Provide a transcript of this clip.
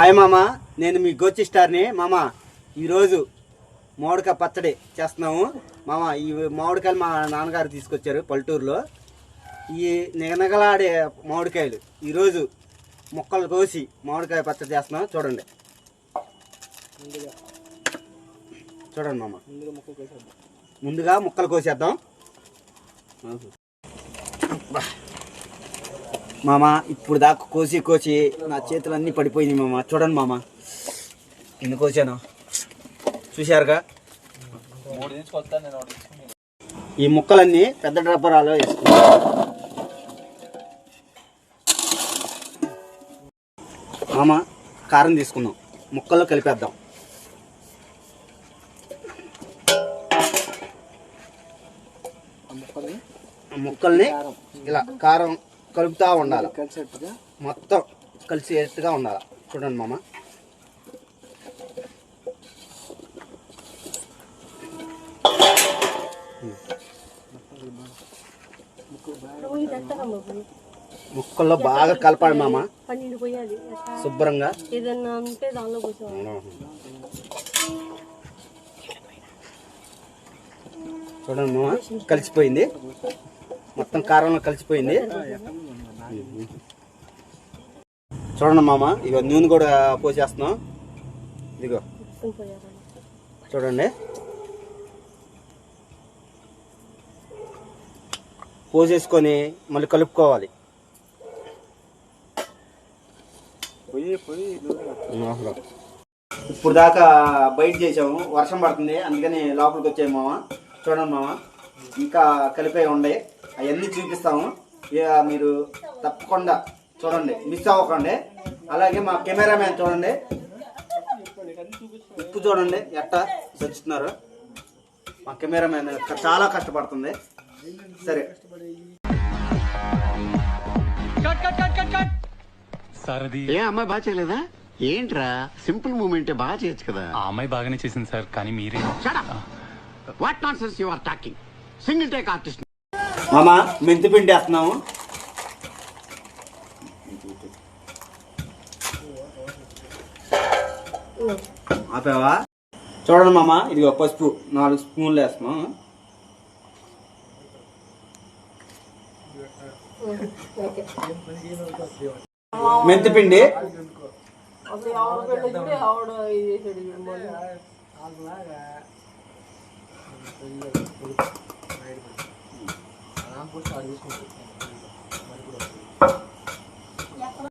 Hi మామ నేను మీ గోచి స్టార్ని. మామ ఈరోజు మామిడికాయ పచ్చడి చేస్తున్నాము. మామ ఈ మామిడికాయలు మా నాన్నగారు తీసుకొచ్చారు పల్లెటూరులో. ఈ నిగనగలాడే మామిడికాయలు ఈరోజు ముక్కలు కోసి మామిడికాయ పచ్చడి చేస్తున్నాం. చూడండి. చూడండి మామ. ముందుగా ముక్కలు కోసేద్దాం. మామ ఇప్పుడు దాకా కోసి కోసి నా చేతులు అన్నీ పడిపోయినాయి మామ. చూడండి మామ. ఎన్ని కోసాను. చూశారుగా? ఈ ముక్కలన్నీ పెద్ద డబ్బరాలో వేసుకున్నాం. మామ కారం తీసుకుందాం. ముక్కల్లో కలిపేద్దాం. ఆ ముక్కల్ని ఇలా కారం కలుపుతా ఉండాలి. కలిసేట్టుగా? మొత్తం కలిసేట్టుగా ఉండాలి. చూడండి మామ. ముక్కల్లో బాగా కలపాలి మామ? శుభ్రంగా. ఏదన్నా ఉంటే దానిలో పోసాం చూడండి మామ. కలిసిపోయింది. మొత్తం కారంలో కలిసిపోయింది. చూడండి మామ ఇక నూనె కూడా పోసేస్తున్నాం. ఇదిగో. చూడండి. పోసేసుకొని మళ్ళీ కలుపుకోవాలి. ఇప్పుడు దాకా బయట చేసాము. వర్షం పడుతుంది. అందుకని లోపలికి వచ్చాము మామ. చూడండి మామ. ఇంకా కలిపే ఉండే. అవన్నీ చూపిస్తాము. ఇక మీరు తప్పకుండా చూడండి. మిస్ అవ్వకండి. అలాగే మా కెమెరామ్యాన్ చూడండి. ఉప్పు చూడండి. ఎట్టా దంచుతున్నారు మా కెమెరామ్యాన్ చాలా కష్టపడుతుంది. సరే. సార్ అది ఏ అమ్మాయి బాగా చేయలేదా? ఏంట్రా? సింపుల్ మూమెంట్ బాగా చేయొచ్చు కదా. ఆ అమ్మాయి బాగానే చేసింది సార్ కానీ మీరే. What not sense you are talking single take artist మామ మెంతి పిండి వేస్తున్నాము. ఆపేవా? చూడండి మామ ఒక పసుపు నాలుగు స్పూన్లు వేస్తున్నాం. మెంతి పిండి. అసలు ఆవిడ रामपुर से आयुष में